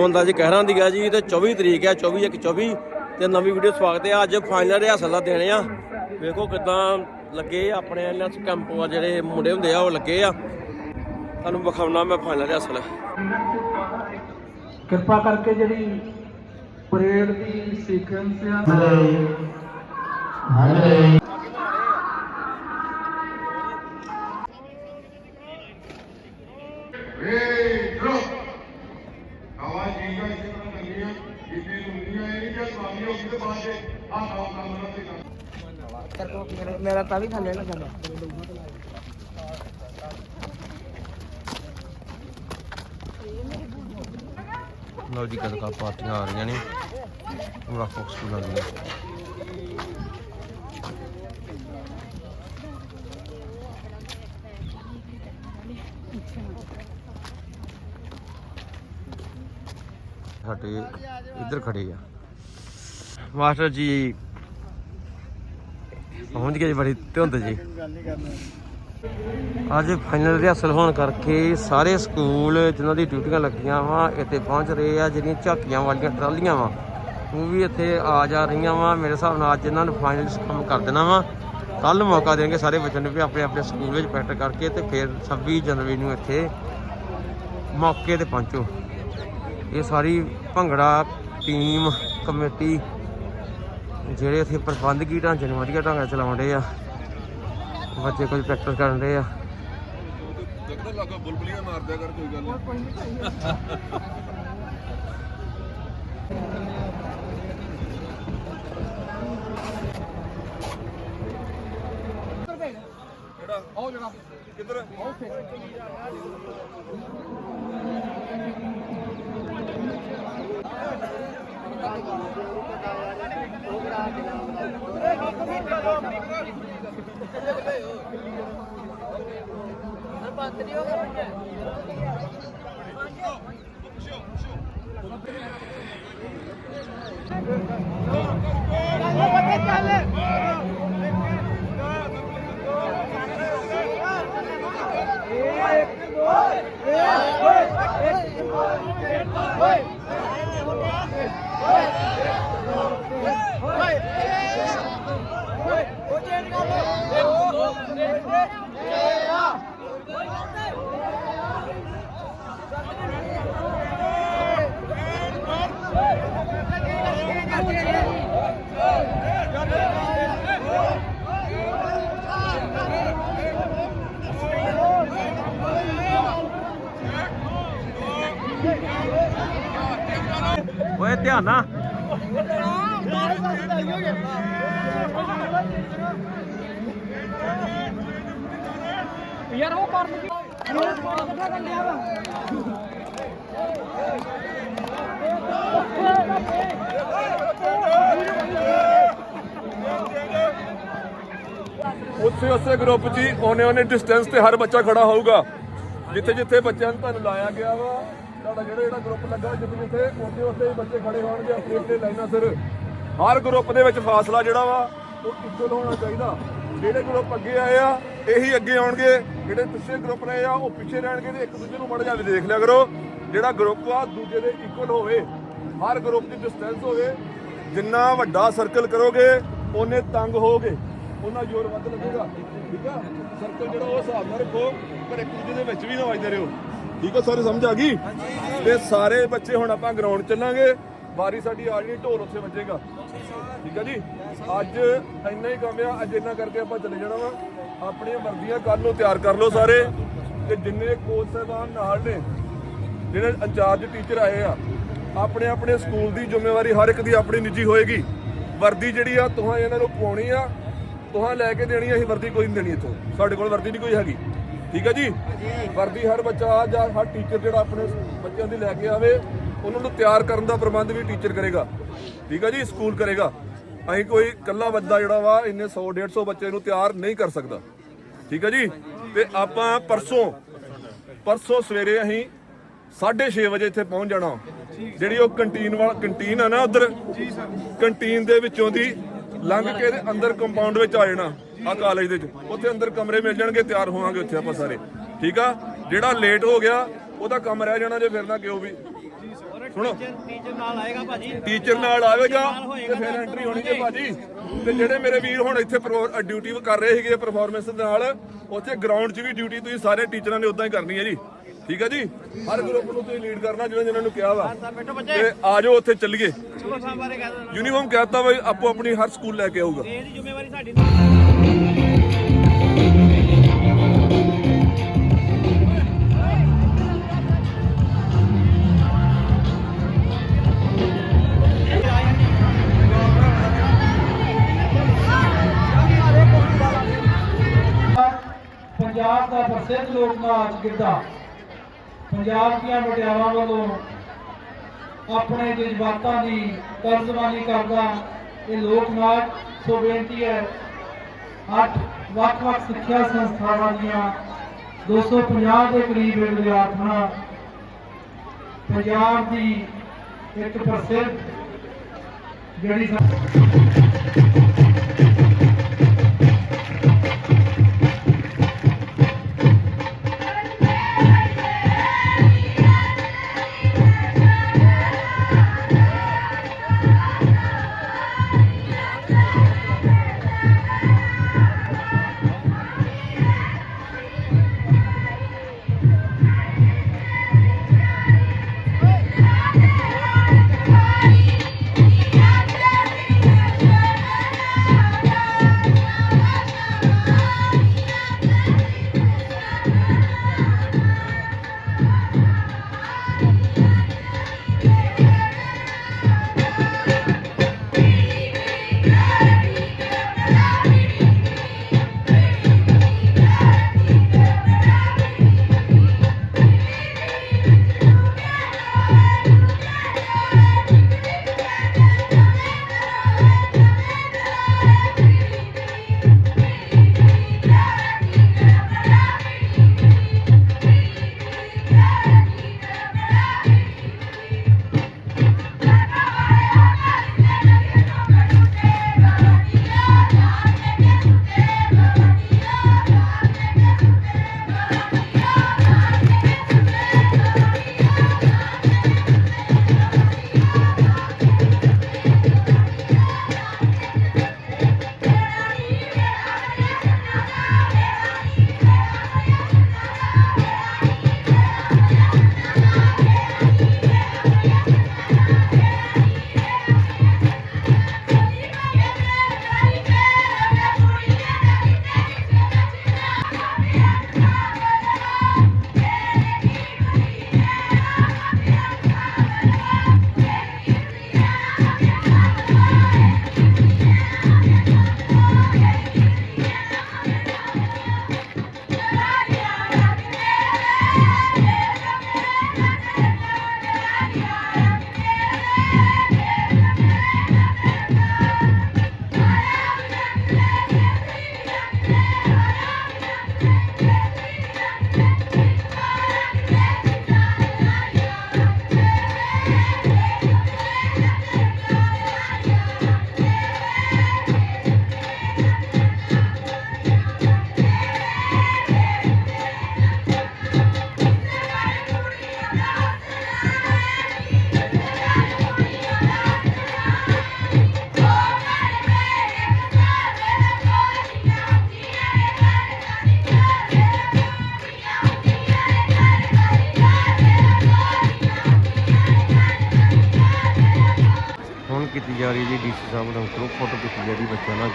ਧੁੰਦਾ ਜੀ ਕਹਿਰਾਂ ਦੀ ਆ ਜੀ ਤੇ 24 ਤਰੀਕ ਆ 24 ਇੱਕ 24 ਤੇ ਨਵੀਂ ਵੀਡੀਓ ਸਵਾਗਤ ਹੈ। ਅੱਜ ਫਾਈਨਲ ਰਿਹਰਸਲ ਦਾ ਦੇਣੇ ਆ। ਵੇਖੋ ਕਿਦਾਂ ਲੱਗੇ ਆਪਣੇ ਇਹਨਾਂ ਕੈਂਪ ਆ ਜਿਹੜੇ ਮੁੰਡੇ ਹੁੰਦੇ ਆ ਉਹ ਲੱਗੇ ਆ। ਤੁਹਾਨੂੰ ਵਿਖਾਉਣਾ ਮੈਂ ਫਾਈਨਲ ਰਿਹਰਸਲ ਕਿਰਪਾ ਕਰਕੇ ਜਿਹੜੀ ਪਰੇਡ ਦੀ ਸੀਕੁਐਂਸ ਆ। Hey, ਕਰ ਵੀ ਥੱਲੇ ਨਾ ਲਓ ਜੀ ਕਦਕਾ ਪਾਰਟੀਆਂ ਆ ਰਹੀਆਂ ਨੇ। ਵੱਖ ਵੱਖ ਸਕੂਲਾਂ ਦੀਆਂ ਸਾਡੇ ਇੱਧਰ ਖੜੇ ਆ। ਮਾਸਟਰ ਜੀ ਪਹੁੰਚ ਗਏ ਜੀ, ਬੜੀ ਧੁੰਦ ਜੀ। ਅੱਜ ਫਾਈਨਲ ਰਿਹਰਸਲ ਹੋਣ ਕਰਕੇ ਸਾਰੇ ਸਕੂਲ ਜਿਨ੍ਹਾਂ ਦੀ ਡਿਊਟੀਆਂ ਲੱਗੀਆਂ ਵਾ, ਇੱਥੇ ਪਹੁੰਚ ਰਹੇ ਆ, ਜਿਹੜੀਆਂ ਝਾਕੀਆਂ ਵਾਲੀਆਂ ਟਰਾਲੀਆਂ ਵਾ, ਉਹ ਵੀ ਇੱਥੇ ਆ ਜਾ ਰਹੀਆਂ ਵਾ। ਮੇਰੇ ਹਿਸਾਬ ਨਾਲ ਅੱਜ ਇਹਨਾਂ ਨੂੰ ਫਾਈਨਲ ਕੰਮ ਕਰ ਦੇਣਾ ਵਾ। ਕੱਲ ਮੌਕਾ ਦੇਣਗੇ ਸਾਰੇ ਬੱਚਿਆਂ ਨੂੰ ਵੀ ਆਪਣੇ ਆਪਣੇ ਸਕੂਲ ਵਿੱਚ ਪ੍ਰੈਕਟਿਸ ਕਰਕੇ ਤੇ ਫਿਰ 26 ਜਨਵਰੀ ਨੂੰ ਇੱਥੇ ਮੌਕੇ ਤੇ ਪਹੁੰਚੋ। ਇਹ ਸਾਰੀ ਭੰਗੜਾ ਟੀਮ ਕਮੇਟੀ ਜਿਹੜੇ ਇੱਥੇ ਪ੍ਰਬੰਧਕੀ ਢਾਂਚੇ ਨੂੰ ਵਧੀਆ ਢੰਗ ਨਾਲ ਚਲਾਉਂਦੇ ਆ। ਬੱਚੇ ਕੁਝ ਪ੍ਰੈਕਟਿਸ ਕਰਨ ਰਹੇ ਆ। ਜਗਦਰ ਲੱਗਾ ਬੁਲਬੁਲੀਆਂ ਮਾਰਦਿਆ ਕਰ ਕੋਈ ਗੱਲ ਨਹੀਂ yaptırıyor. ਧਿਆਨ ਨਾਲ। ਯਾਰ ਉਹ ਵਾ ਉੱਥੇ ਉਸੇ ਗਰੁੱਪ 'ਚ ਹੀ ਉਹਨੇ ਉਹਨੇ ਡਿਸਟੈਂਸ ਤੇ ਹਰ ਬੱਚਾ ਖੜਾ ਹੋਊਗਾ। ਜਿੱਥੇ ਜਿੱਥੇ ਬੱਚਿਆਂ ਨੂੰ ਤੁਹਾਨੂੰ ਲਾਇਆ ਗਿਆ ਵਾ ਤੁਹਾਡਾ ਜਿਹੜਾ ਜਿਹੜਾ ਗਰੁੱਪ ਲੱਗਾ, ਜਿੱਥੇ ਜਿੱਥੇ ਉੱਥੇ ਉੱਥੇ ਹੀ ਬੱਚੇ ਖੜੇ ਹੋਣਗੇ, ਆਪਣੀ ਆਪਣੀ ਲਾਈਨਾਂ ਸਿਰ। ਹਰ ਗਰੁੱਪ ਦੇ ਵਿੱਚ ਫਾਸਲਾ ਜਿਹੜਾ ਵਾ, ਉਹ ਇਕੁਅਲ ਹੋਣਾ ਚਾਹੀਦਾ। ਜਿਹੜੇ ਗਰੁੱਪ ਅੱਗੇ ਆਏ ਆ, ਇਹੀ ਅੱਗੇ ਆਉਣਗੇ। ਜਿਹੜੇ ਪਿੱਛੇ ਗਰੁੱਪ ਰਹੇ ਆ, ਉਹ ਪਿੱਛੇ ਰਹਿਣਗੇ ਤੇ ਇੱਕ ਦੂਜੇ ਨੂੰ ਮੜ ਜਾਂਦੇ ਦੇਖ ਲਿਆ ਕਰੋ। ਜਿਹੜਾ ਗਰੁੱਪ ਆ, ਦੂਜੇ ਦੇ ਇਕੁਅਲ ਹੋਵੇ। ਹਰ ਗਰੁੱਪ ਦੀ ਡਿਸਟੈਂਸ ਹੋਵੇ। ਜਿੰਨਾ ਵੱਡਾ ਸਰਕਲ ਕਰੋਗੇ ਉਹਨੇ ਤੰਗ ਹੋਗੇ ਉਹਨਾਂ ਜ਼ੋਰ ਵੱਧ ਲੱਗੇਗਾ। ਠੀਕ ਆ? ਸਰਕਲ ਜਿਹੜਾ, ਉਹ ਹਿਸਾਬ ਨਾਲ ਰੱਖੋ। ਪਰ ਇੱਕ ਦੂਜੇ ਦੇ ਵਿੱਚ ਵੀ ਨਾ ਵੱਜਦੇ ਰਹੋ। ਠੀਕ ਆ, ਸਾਰੇ ਸਮਝ ਆ ਗਈ? ਤੇ ਸਾਰੇ ਬੱਚੇ ਹੁਣ ਆਪਾਂ ਗਰਾਊਂਡ ਚੱਲਾਂਗੇ। ਵਾਰੀ ਸਾਡੀ ਆ ਜਣੀ, ਢੋਲ ਉੱਥੇ ਵੱਜੇਗਾ। ਠੀਕ ਆ ਜੀ? ਅੱਜ ਇੰਨਾ ਹੀ ਕੰਮ ਆ, ਅੱਜ ਇੰਨਾ ਕਰਕੇ ਆਪਾਂ ਚਲੇ ਜਾਣਾ ਵਾ। ਆਪਣੀਆਂ ਵਰਦੀਆਂ ਕੱਲ ਨੂੰ ਤਿਆਰ ਕਰ ਲਓ ਸਾਰੇ। ਤੇ ਜਿੰਨੇ ਕੋਚ ਸਾਹਿਬਾਨ ਨਾਲ ਨੇ ਜਿਹੜੇ ਇੰਚਾਰਜ ਟੀਚਰ ਆਏ ਆ, ਆਪਣੇ ਆਪਣੇ ਸਕੂਲ ਦੀ ਜ਼ਿੰਮੇਵਾਰੀ ਹਰ ਇੱਕ ਦੀ ਆਪਣੀ ਨਿੱਜੀ ਹੋਏਗੀ। ਵਰਦੀ ਜਿਹੜੀ ਆ, ਤੁਹਾਂ ਇਹਨਾਂ ਨੂੰ ਪਾਉਣੀ ਆ। ਤੁਹਾਂ ਲੈ ਕੇ ਦੇਣੀ ਆ, ਅਸੀਂ ਵਰਦੀ ਕੋਈ ਨਹੀਂ ਦੇਣੀ ਇੱਥੋਂ। ਸਾਡੇ ਕੋਲ ਵਰਦੀ ਨਹੀਂ ਕੋਈ ਹੈਗੀ। ਠੀਕ ਆ ਜੀ? ਵਰਦੀ ਹਰ ਬੱਚਾ ਜਾਂ ਹਰ ਟੀਚਰ ਜਿਹੜਾ ਆਪਣੇ ਬੱਚਿਆਂ ਦੀ ਲੈ ਕੇ ਆਵੇ ਉਹਨਾਂ ਨੂੰ ਤਿਆਰ ਕਰਨ ਦਾ ਪ੍ਰਬੰਧ ਵੀ ਟੀਚਰ ਕਰੇਗਾ। ਠੀਕ ਆ ਜੀ? ਸਕੂਲ ਕਰੇਗਾ। ਅਸੀਂ ਕੋਈ ਇਕੱਲਾ ਬੰਦਾ ਜਿਹੜਾ ਵਾ ਇੰਨੇ 100 150 ਬੱਚੇ ਨੂੰ ਤਿਆਰ ਨਹੀਂ ਕਰ ਸਕਦਾ। ਠੀਕ ਆ ਜੀ? ਤੇ ਆਪਾਂ ਪਰਸੋਂ ਪਰਸੋਂ ਸਵੇਰੇ ਅਸੀਂ 6:30 ਵਜੇ ਇੱਥੇ ਪਹੁੰਚ ਜਾਣਾ। ਜਿਹੜੀ ਉਹ ਕੰਟੀਨ ਵਾਲਾ ਕੰਟੀਨ ਆ ਨਾ ਉਧਰ? ਕੰਟੀਨ ਦੇ ਵਿੱਚੋਂ ਦੀ ਲੰਘ ਕੇ ਅੰਦਰ ਕੰਪਾਊਂਡ ਵਿੱਚ ਆ ਜਾਣਾ। ਆ ਕਾਲਜ ਦੇ ਵਿੱਚ। ਉੱਥੇ ਅੰਦਰ ਕਮਰੇ ਮਿਲ ਜਾਣਗੇ ਤਿਆਰ ਹੋਵਾਂਗੇ ਉੱਥੇ ਆਪਾਂ ਸਾਰੇ। ਠੀਕ ਆ? ਜਿਹੜਾ ਲੇਟ ਹੋ ਗਿਆ ਉਹਦਾ ਕੰਮ ਰਹਿ ਜਾਣਾ ਜੇ ਫਿਰ ਨਾ ਕਿਉਂ ਵੀ। ਸੁਣੋ। ਟੀਚਰ ਨਾਲ ਆਏਗਾ ਭਾਜੀ ਟੀਚਰ ਨਾਲ ਆਵੇਗਾ ਤੇ ਫਿਰ ਐਂਟਰੀ ਹੋਣੀ ਹੈ ਭਾਜੀ। ਤੇ ਜਿਹੜੇ ਮੇਰੇ ਵੀਰ ਹੁਣ ਇੱਥੇ ਡਿਊਟੀ ਕਰ ਰਹੇ ਸੀਗੇ ਪਰਫਾਰਮੈਂਸ ਦੇ ਨਾਲ ਉੱਥੇ ਗਰਾਊਂਡ 'ਚ ਵੀ ਡਿਊਟੀ ਤੁਸੀਂ ਸਾਰੇ ਟੀਚਰਾਂ ਨੇ ਉਦਾਂ ਹੀ ਕਰਨੀ ਹੈ ਜੀ। ਠੀਕ ਹੈ ਜੀ? ਹਰ ਗਰੁੱਪ ਨੂੰ ਤੁਸੀਂ ਲੀਡ ਕਰਨਾ ਜਿਹਨਾਂ ਜਿਹਨਾਂ ਨੂੰ ਕਿਹਾ ਵਾ। ਤੇ ਆ ਜਾਓ ਉੱਥੇ ਚੱਲੀਏ। ਯੂਨੀਫਾਰਮ ਕਹਿਤਾ ਵਾ ਆਪੋ ਆਪਣੀ ਹਰ ਸਕੂਲ ਲੈ ਕੇ ਆਊਗਾ। ਇਹਦੀ ਜ਼ਿੰਮੇਵਾਰੀ ਸਾਡੀ ਪੰਜਾਬ ਦਾ ਪ੍ਰਸਿੱਧ ਲੋਕ ਨਾਚ ਗਿੱਧਾ, ਪੰਜਾਬ ਦੀਆਂ ਮੁਟਿਆਰਾਂ ਵੱਲੋਂ ਆਪਣੇ ਜਜ਼ਬਾਤਾਂ ਦੀ ਤਰਜਮਾਨੀ ਕਰਦਾ ਇਹ ਲੋਕ ਨਾਚ, ਸੋ ਬੇਨਤੀ ਹੈ ਅੱਠ ਵੱਖ-ਵੱਖ ਸਿੱਖਿਆ ਸੰਸਥਾਵਾਂ ਦੀਆਂ 250 ਦੇ ਕਰੀਬ ਵਿਦਿਆਰਥਣਾਂ ਪੰਜਾਬ ਦੀ ਇੱਕ ਪ੍ਰਸਿੱਧ ਜਿਹੜੀ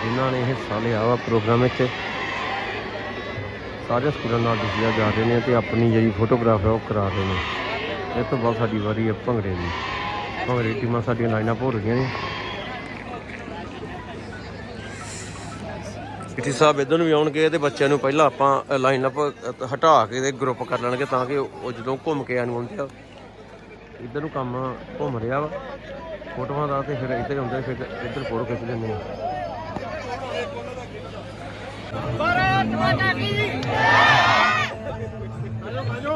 ਜਿਨ੍ਹਾਂ ਨੇ ਹਿੱਸਾ ਲਿਆ ਵਾ ਪ੍ਰੋਗਰਾਮ ਵਿੱਚ ਸਾਰੇ ਸਕੂਲਾਂ ਨਾਲ ਡੀਸੀ ਜਾ ਰਹੇ ਨੇ ਤੇ ਆਪਣੀ ਜਿਹੜੀ ਫੋਟੋਗ੍ਰਾਫ ਹੈ ਉਹ ਕਰਾ ਰਹੇ ਨੇ। ਇਹ ਤੋਂ ਬਾਅਦ ਸਾਡੀ ਵਾਰੀ ਹੈ ਭੰਗੜੇ ਦੀ। ਭੰਗੜੇ ਦੀ ਟੀਮਾਂ ਸਾਡੀਆਂ ਲਾਈਨਾਂ ਹੋ ਰਹੀਆਂ ਨੇ। ਪੀਟੀ ਸਾਹਿਬ ਇਧਰ ਨੂੰ ਵੀ ਆਉਣਗੇ ਤੇ ਬੱਚਿਆਂ ਨੂੰ ਪਹਿਲਾਂ ਆਪਾਂ ਲਾਈਨ ਅਪ ਹਟਾ ਕੇ ਤੇ ਗਰੁੱਪ ਕਰ ਲੈਣਗੇ ਤਾਂ ਕਿ ਉਹ ਜਦੋਂ ਘੁੰਮ ਕੇ ਆਣ ਆਉਂਦੇ ਆ। ਇੱਧਰ ਨੂੰ ਕੰਮ ਘੁੰਮ ਰਿਹਾ ਵਾ। ਫੋਟੋਆਂ ਦਾ ਤੇ ਫਿਰ ਇੱਧਰ ਹੁੰਦੇ ਫਿਰ ਇੱਧਰ ਫੋਟੋ ਖਿੱਚ ਲੈਂਦੇ ਆ। ભારત માતા કી જય! હલો બાજો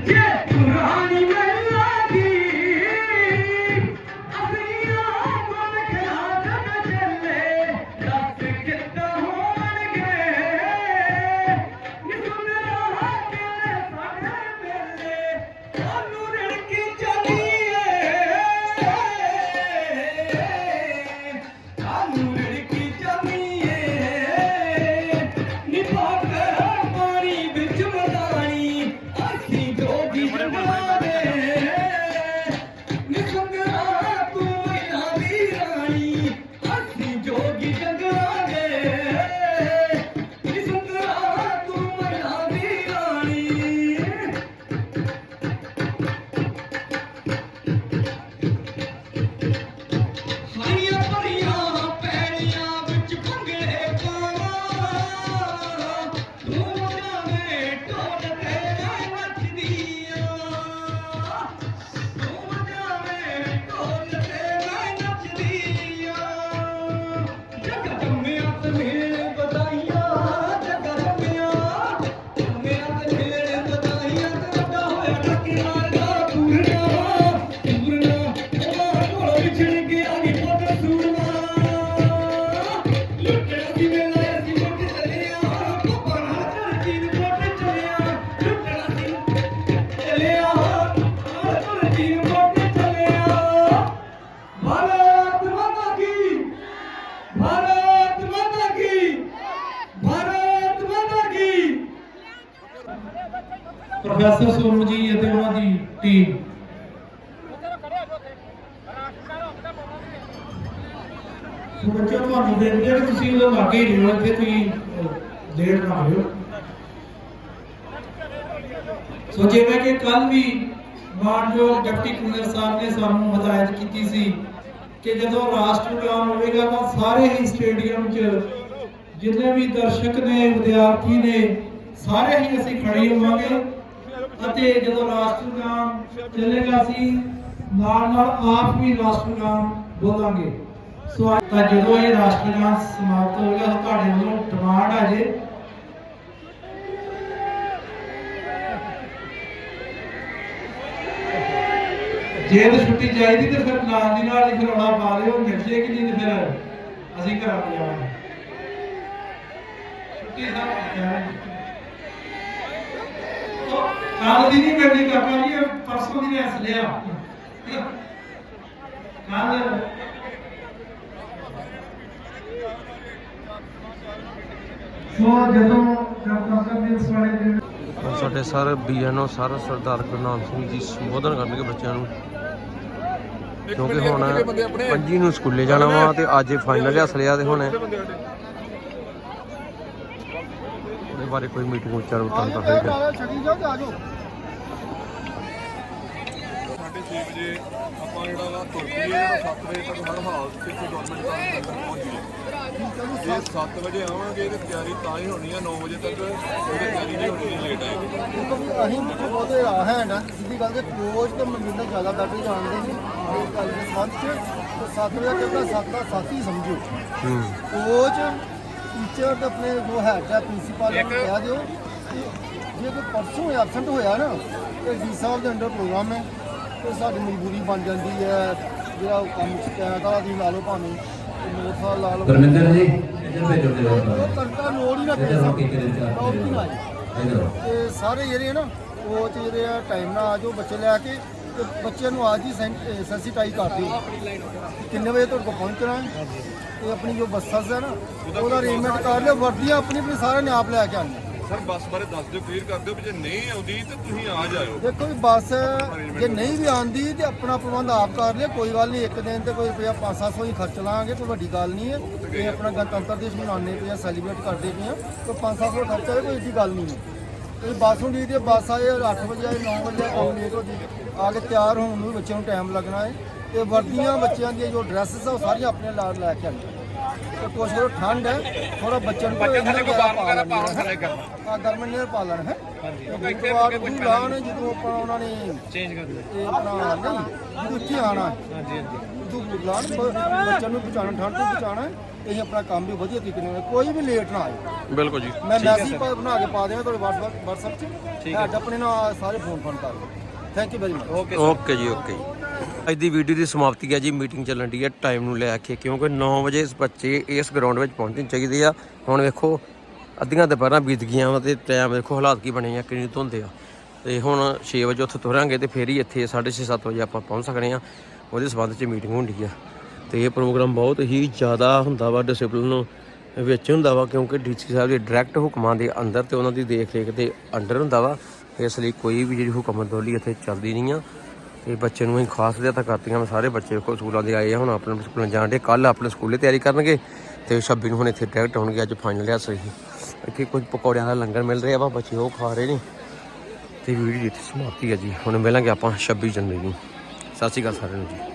ਜੇ ਪ੍ਰੋਫੈਸਰ ਸੋਨੂ ਜੀ ਅਤੇ ਉਹਨਾਂ ਦੀ ਟੀਮ ਸੋ ਤੁਹਾਨੂੰ ਬੇਨਤੀ ਤੁਸੀਂ ਉਹਦੇ ਲਾਗੇ ਹੀ ਰਹੋ ਇੱਥੇ ਤੁਸੀਂ ਲੇਟ ਨਾ ਹੋਇਓ ਸੋ ਜਿਵੇਂ ਕਿ ਕੱਲ ਵੀ ਮਾਨਯੋਗ ਡਿਪਟੀ ਕਮਿਸ਼ਨਰ ਸਾਹਿਬ ਨੇ ਸਾਨੂੰ ਹਦਾਇਤ ਕੀਤੀ ਸੀ ਕਿ ਜਦੋਂ ਰਾਸ਼ਟਰਗਾਨ ਹੋਵੇਗਾ ਤਾਂ ਸਾਰੇ ਹੀ ਸਟੇਡੀਅਮ 'ਚ ਜਿੰਨੇ ਵੀ ਦਰਸ਼ਕ ਨੇ, ਵਿਦਿਆਰਥੀ ਨੇ, ਸਾਰੇ ਹੀ ਅਸੀਂ ਖੜੇ ਹੋਵਾਂਗੇ। ਅਤੇ ਜਦੋਂ ਰਾਸ਼ਟਰਗਾਨ ਚੱਲੇਗਾ ਅਸੀਂ ਨਾਲ ਨਾਲ ਆਪ ਵੀ ਰਾਸ਼ਟਰਗਾਨ ਬੋਲਾਂਗੇ। ਸੋ ਤਾਂ ਜਦੋਂ ਇਹ ਰਾਸ਼ਟਰਗਾਨ ਸਮਾਪਤ ਹੋਵੇਗਾ ਤਾਂ ਤੁਹਾਡੇ ਵੱਲੋਂ ਡਿਮਾਂਡ ਆ ਜੇ। ਜੇ ਤਾਂ ਛੁੱਟੀ ਚਾਹੀਦੀ ਤੇ ਫਿਰ ਨਾਲ ਦੀ ਨਾਲ ਹੀ ਫਿਰ ਰੌਲਾ ਪਾ ਲਿਓ ਮਿਲ ਜੇ ਕਿ ਨਹੀਂ ਤੇ ਫਿਰ ਅਸੀਂ ਘਰਾਂ ਨੂੰ ਜਾਵਾਂਗੇ। ਛੁੱਟੀ ਸਭ ਕੱਲ ਦੀ ਨਹੀਂ ਮਿਲਣੀ ਕਾਕਾ ਜੀ ਇਹ ਪਰਸੋਂ ਦੀ ਰੈਸ ਲਿਆ। ਕੱਲ ਸੋ ਜਦੋਂ ਸਾਡੇ sir BNO sir Sardar Gurnam Singh ji ਸੰਬੋਧਨ ਕਰਨਗੇ ਬੱਚਿਆਂ ਨੂੰ। ਕਿਉਂਕਿ ਹੁਣ ਪੰਜੀ ਨੂੰ ਸਕੂਲੇ ਜਾਣਾ ਵਾ ਤੇ ਅੱਜ ਫਾਈਨਲ ਹੱਸ ਲਿਆ ਤੇ ਹੁਣ ਕਿੰਨੇ ਬੰਦੇ ਸਾਡੇ ਉਹਦੇ ਬਾਰੇ ਕੋਈ ਮੀਟਿੰਗ ਉਚਾਰ ਉਤਾਰ ਤਾਂ ਹੋਏਗਾ ਛੱਡੀ ਜਾਓ ਤੇ ਆ ਜਾਓ ਸਾਢੇ ਛੇ ਵਜੇ ਆਪਾਂ ਜਿਹੜਾ ਵਾ ਜਿਹੜਾ 7 ਵਜੇ ਤੱਕ ਹਰ ਹਾਲ ਇੱਥੇ ਗਵਰਨਮੈਂਟ ਦਾ ਅੰਦਰ ਪਹੁੰਚ ਜੇ 7 ਵਜੇ ਆਵਾਂਗੇ ਤੇ ਤਿਆਰੀ ਤਾਂ ਹੀ ਹੋਣੀ ਆ 9 ਵਜੇ ਤੱਕ ਉਹਦੀ ਤਿਆਰੀ ਨਹੀਂ ਹੋਣੀ ਲੇਟ ਆਏਗੀ। ਅਸੀਂ ਉਹਦੇ ਹੈਂਡ ਆ ਸਿੱਧੀ ਗੱਲ ਤੇ ਕੋਚ ਤੇ ਮਨਜਿੰਦਰ ਜ਼ਿਆਦਾ ਬੈਟਰ ਜਾਣਦੇ ਨੇ ਇਹ ਗੱਲ ਦੇ ਚ ਤੇ ਸੱਤ ਵਜੇ ਤੱਕ ਸੱਤ ਦਾ ਸਾਥੀ ਸਮਝੋ। ਹੂੰ। ਕੋਚ ਟੀਚਰ ਤੇ ਆਪਣੇ ਜੋ ਹੈਡ ਆ ਪ੍ਰਿੰਸੀਪਲ ਨੂੰ ਕਹਿ ਦਿਓ ਕਿ ਜੇ ਕੋਈ ਪਰਸੋਂ ਐਬਸੈਂਟ ਹੋਇਆ ਨਾ ਤੇ ਡੀ ਸਾਹਿਬ ਦੇ ਅੰਡਰ ਪ੍ਰੋਗਰਾਮ ਹੈ ਤੇ ਸਾਡੀ ਮਜਬੂਰੀ ਬਣ ਜਾਂਦੀ ਹੈ ਜਿਹੜਾ ਉਹ ਕੰਮ ਸ਼ਿਕਾਇਤ ਵਾਲਾ ਦੀ ਲਾ ਲਓ ਭਾਵੇਂ ਸਾਲ ਲਾ ਲਓ। ਪਰਮਿੰਦਰ ਜੀ ਇੱਧਰ ਭੇਜੋ ਤੇ ਉਹ ਘੰਟਾ ਲੋੜ ਹੀ ਨਾ ਪੈ ਹੀ ਤੇ ਸਾਰੇ ਜਿਹੜੇ ਆ ਨਾ ਕੋਚ ਜਿਹੜੇ ਆ ਟਾਈਮ ਨਾਲ ਆ ਜਾਓ ਬੱਚੇ ਲੈ ਕੇ ਤੇ ਬੱਚਿਆਂ ਨੂੰ ਅੱਜ ਹੀ ਸੈਂਸਿਟਾਈਜ਼ ਕਰ ਦਿਓ। ਕਿ ਕਿੰਨੇ ਵਜੇ ਤੁਹਾਡੇ ਕੋਲ ਪਹੁੰਚਣਾ ਹੈ? ਤੇ ਆਪਣੀ ਜੋ ਬੱਸਾਂ ਹੈ ਨਾ ਉਹਦਾ ਅਰੇਂਜਮੈਂਟ ਕਰ ਲਿਓ। ਵਰਦੀਆਂ ਆਪਣੀ ਆਪਣੀ ਸਾਰਿਆਂ ਨੇ ਆਪ ਲੈ ਕੇ ਆਉਣੀ ਸਰ ਬੱਸ ਬਾਰੇ ਦੱਸ ਦਿਓ ਕਲੀਅਰ ਕਰ ਦਿਓ ਵੀ ਜੇ ਨਹੀਂ ਆਉਂਦੀ ਤੇ ਤੁਸੀਂ ਆ ਜਾਇਓ। ਦੇਖੋ ਵੀ ਬੱਸ ਜੇ ਨਹੀਂ ਵੀ ਆਉਂਦੀ ਤੇ ਆਪਣਾ ਪ੍ਰਬੰਧ ਆਪ ਕਰ ਲਿਓ ਕੋਈ ਗੱਲ ਨਹੀਂ। ਇੱਕ ਦਿਨ ਤੇ ਕੋਈ ਰੁਪਇਆ 500 ਹੀ ਖਰਚ ਲਾਂਗੇ ਕੋਈ ਵੱਡੀ ਗੱਲ ਨਹੀਂ ਹੈ। ਇਹ ਆਪਣਾ ਗਣਤੰਤਰ ਦਿਵਸ ਮਨਾਉਂਦੇ ਪਏ ਆ ਸੈਲੀਬ੍ਰੇਟ ਕਰਦੇ ਪਏ ਆ। ਕੋਈ 500 ਖਰਚ ਕੋਈ ਏਡੀ ਗੱਲ ਨਹੀਂ ਹੈ। ਤੇ ਬੱਸ ਨੂੰ ਦੀ ਤੇ ਬੱਸ ਆਏ 8 ਵਜੇ ਆਏ 9 ਵਜੇ ਲੇਟ ਹੋ ਜੀ। ਆ ਕੇ ਤਿਆਰ ਹੋਣ ਨੂੰ ਵੀ ਬੱਚਿਆਂ ਨੂੰ ਟਾਈਮ ਲੱਗਣਾ ਹੈ ਤੇ ਵਰਦੀਆਂ ਬੱਚਿਆਂ ਦੀਆਂ ਜੋ ਡਰੈਸਸ ਆ ਉਹ ਸਾਰੀਆਂ ਆਪਣੇ ਨਾਲ ਲੈ ਕੇ ਆਉਣੀਆਂ ਤੇ ਕੁਛ ਜਦੋਂ ਠੰਡ ਹੈ ਥੋੜਾ ਬੱਚਿਆਂ ਨੂੰ ਬੱਚੇ ਥੱਲੇ ਕੋਈ ਗਰਮ ਵਗੈਰਾ ਪਾਉਣਾ ਥੱਲੇ ਗਰਮ ਆ ਗਰਮ ਨੇ ਪਾ ਲੈਣਾ ਹੈ? ਹਾਂਜੀ। ਬੁੱਧਵਾਰ ਨੂੰ ਲਾਣ ਜਦੋਂ ਆਪਾਂ ਉਹਨਾਂ ਨੇ ਚੇਂਜ ਕਰ ਇਹ ਆਪਣਾ ਨਹੀਂ ਜਦੋਂ ਇੱਥੇ ਆਣਾ ਹਾਂਜੀ ਹਾਂਜੀ। ਉਦੋਂ ਲਾਣ ਬੱਚਿਆਂ ਨੂੰ ਬਚਾਉਣਾ ਠੰਡ ਤੋਂ ਬਚਾਉਣਾ ਹੈ। ਇਹ ਆਪਣਾ ਕੰਮ ਵੀ ਵਧੀਆ ਤਰੀਕੇ ਨਾਲ ਕੋਈ ਵੀ ਲੇਟ ਨਾ ਆਏ। ਬਿਲਕੁਲ ਜੀ। ਮੈਂ ਮੈਸੇਜ ਬਣਾ ਕੇ ਪਾ ਦੇਵਾਂ ਤੁਹਾਡੇ WhatsApp WhatsApp 'ਚ। ਹੈਡ ਆਪਣੇ ਨਾਲ ਸਾਰੇ ਫੋਨ ਫੋਨ ਕਰ ਲਓ। Thank you very much okay okay ਜੀ ਓਕੇ ਅੱਜ ਦੀ ਵੀਡੀਓ ਦੀ ਸਮਾਪਤੀ ਹੈ ਜੀ ਮੀਟਿੰਗ ਚੱਲਣ ਦੀ ਹੈ ਟਾਈਮ ਨੂੰ ਲੈ ਕੇ ਕਿਉਂਕਿ 9 ਵਜੇ ਇਸ ਬੱਚੇ ਇਸ ਗਰਾਊਂਡ ਵਿੱਚ ਪਹੁੰਚਣੇ ਚਾਹੀਦੇ ਆ। ਹੁਣ ਵੇਖੋ ਅੱਧੀਆਂ ਦੁਪਹਿਰਾਂ ਬੀਤ ਗਈਆਂ ਵਾ ਤੇ ਟਾਈਮ ਵੇਖੋ ਹਾਲਾਤ ਕੀ ਬਣੇ ਆ ਕਿੰਨੀ ਧੁੰਦ ਆ। ਤੇ ਹੁਣ 6 ਵਜੇ ਉੱਥੇ ਤੁਰਾਂਗੇ ਤੇ ਫੇਰ ਹੀ ਇੱਥੇ 6:30 7 ਵਜੇ ਆਪਾਂ ਪਹੁੰਚ ਸਕਣੇ ਆ। ਉਹਦੇ ਸਬੰਧ 'ਚ ਮੀਟਿੰਗ ਹੁੰਦੀ ਆ। ਤੇ ਇਹ ਪ੍ਰੋਗਰਾਮ ਬਹੁਤ ਹੀ ਜ਼ਿਆਦਾ ਹੁੰਦਾ ਵਾ ਡਿਸਪਲਿਨ ਵਿੱਚ ਹੁੰਦਾ ਵਾ ਕਿਉਂਕਿ ਡੀਸੀ ਸਾਹਿਬ ਦੇ ਡਾਇਰੈਕਟ ਹੁਕਮਾਂ ਦੇ ਅੰਦਰ ਤੇ ਉਹਨਾਂ ਦੀ ਦੇਖ ਰੇਖ ਦੇ ਅੰਡਰ ਹੁੰਦਾ ਵਾ। ਇਸ ਲਈ ਕੋਈ ਵੀ ਜਿਹੜੀ ਹੁਕਮਤੌਲੀ ਇੱਥੇ ਚੱਲਦੀ ਨਹੀਂ ਆ। ਤੇ ਬੱਚੇ ਨੂੰ ਅਸੀਂ ਖਾਸ ਹਦਾਇਤਾਂ ਕਰਤੀਆਂ ਮੈਂ ਸਾਰੇ ਬੱਚੇ ਕੋ ਸਕੂਲਾਂ ਦੇ ਆਏ ਆ, ਹੁਣ ਆਪਣੇ ਸਕੂਲਾਂ ਜਾਣ ਦੇ ਕੱਲ ਆਪਣੇ ਸਕੂਲੇ ਤਿਆਰੀ ਕਰਨਗੇ ਤੇ 26 ਨੂੰ ਹੁਣ ਇੱਥੇ ਡਾਇਰੈਕਟ ਹੋਣਗੇ ਅੱਜ ਫਾਈਨਲ ਆ ਸਹੀ। ਇੱਥੇ ਕੁਝ ਪਕੌੜਿਆਂ ਦਾ ਲੰਗਰ ਮਿਲ ਰਿਹਾ ਵਾ, ਬੱਚੇ ਉਹ ਖਾ ਰਹੇ ਨੇ। ਤੇ ਵੀਡੀਓ ਇੱਥੇ ਸਮਾਪਤੀ ਹੈ ਜੀ। ਹੁਣ ਮਿਲਾਂਗੇ ਆਪਾਂ 26 ਜਨਵਰੀ ਨੂੰ। ਸਤਿ ਸ਼੍ਰੀ ਅਕਾਲ ਸਾਰਿਆਂ ਨੂੰ ਜੀ।